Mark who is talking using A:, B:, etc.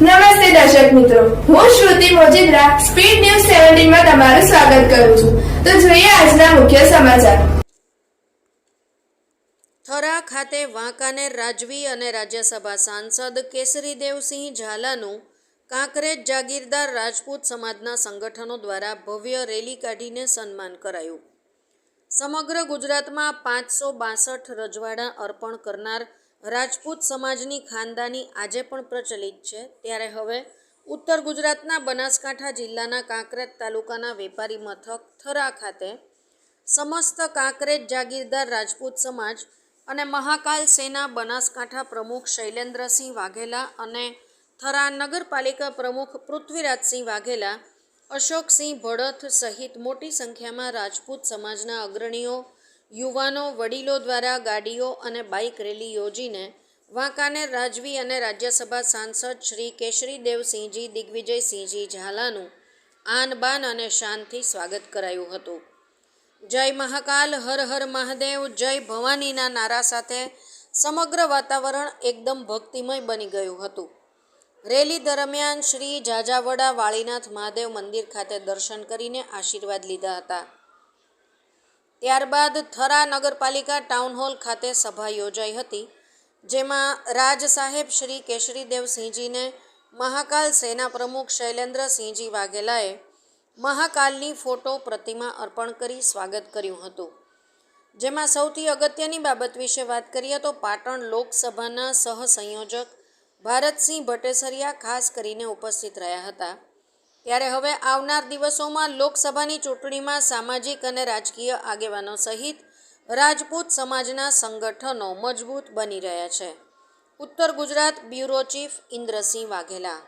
A: નમસ્તે દર્શક મિત્રો. હું શ્રુતિ મોજીદ્રા, સ્પીડ ન્યૂઝ સેવન્ટીનમાં તમારું સ્વાગત કરું છું. તો જોઈએ આજના મુખ્ય સમાચાર.
B: થરા ખાતે વાંકાનેર રાજવી અને રાજ્યસભા સાંસદ કેસરીદેવસિંહ ઝાલાનું કાંકરેજ જાગીરદાર રાજપૂત સમાજના સંગઠનો દ્વારા ભવ્ય રેલી કાઢીને સન્માન કરાયું. સમગ્ર ગુજરાતમાં પાંચસો બાસઠ રજવાડા અર્પણ કરનાર રાજપૂત સમાજની ખાનદાની આજે પણ પ્રચલિત છે. ત્યારે હવે ઉત્તર ગુજરાતના બનાસકાંઠા જિલ્લાના કાંકરેજ તાલુકાના વેપારી મથક થરા ખાતે સમસ્ત કાંકરેજ જાગીરદાર રાજપૂત સમાજ અને મહાકાલ સેના બનાસકાંઠા પ્રમુખ શૈલેન્દ્રસિંહ વાઘેલા અને થરા નગરપાલિકા પ્રમુખ પૃથ્વીરાજસિંહ વાઘેલા, અશોકસિંહ ભડથ સહિત મોટી સંખ્યામાં રાજપૂત સમાજના અગ્રણીઓ યુવાનો વડીલો દ્વારા ગાડીઓ અને બાઇક રેલી યોજીને વાંકાનેર રાજવી અને રાજ્યસભા સાંસદ શ્રી કેશરીદેવસિંહજી દિગ્વિજયસિંહજી ઝાલાનું આન બાન અને શાનથી સ્વાગત કરાયું હતું. જય મહાકાલ, હર હર મહાદેવ, જય ભવાનીના નારા સાથે સમગ્ર વાતાવરણ એકદમ ભક્તિમય બની ગયું હતું. રેલી દરમિયાન શ્રી જાજાવડા વાળીનાથ મહાદેવ મંદિર ખાતે દર્શન કરીને આશીર્વાદ લીધા હતા. ત્યારબાદ થરા નગરપાલિકા ટાઉન હોલ ખાતે સભા યોજાઈ હતી, જેમાં રાજ સાહેબ શ્રી કેશરીદેવસિંહજીને મહાકાલ સેના પ્રમુખ શૈલેન્દ્રસિંહજી વાઘેલાએ મહાકાલની ફોટો પ્રતિમા અર્પણ કરી સ્વાગત કર્યું હતું. જેમાં સૌથી અગત્યની બાબત વિશે વાત કરીએ તો પાટણ લોકસભાના સહસંયોજક ભારતસિંહ ભટ્ટેસરિયા ખાસ કરીને ઉપસ્થિત રહ્યા હતા. ત્યારે હવે આવનાર દિવસોમાં લોકસભાની ચૂંટણીમાં સામાજિક અને રાજકીય આગેવાનો સહિત રાજપૂત સમાજના સંગઠનો મજબૂત બની રહ્યા છે. ઉત્તર ગુજરાત બ્યુરો ચીફ ઇન્દ્રસિંહ વાઘેલા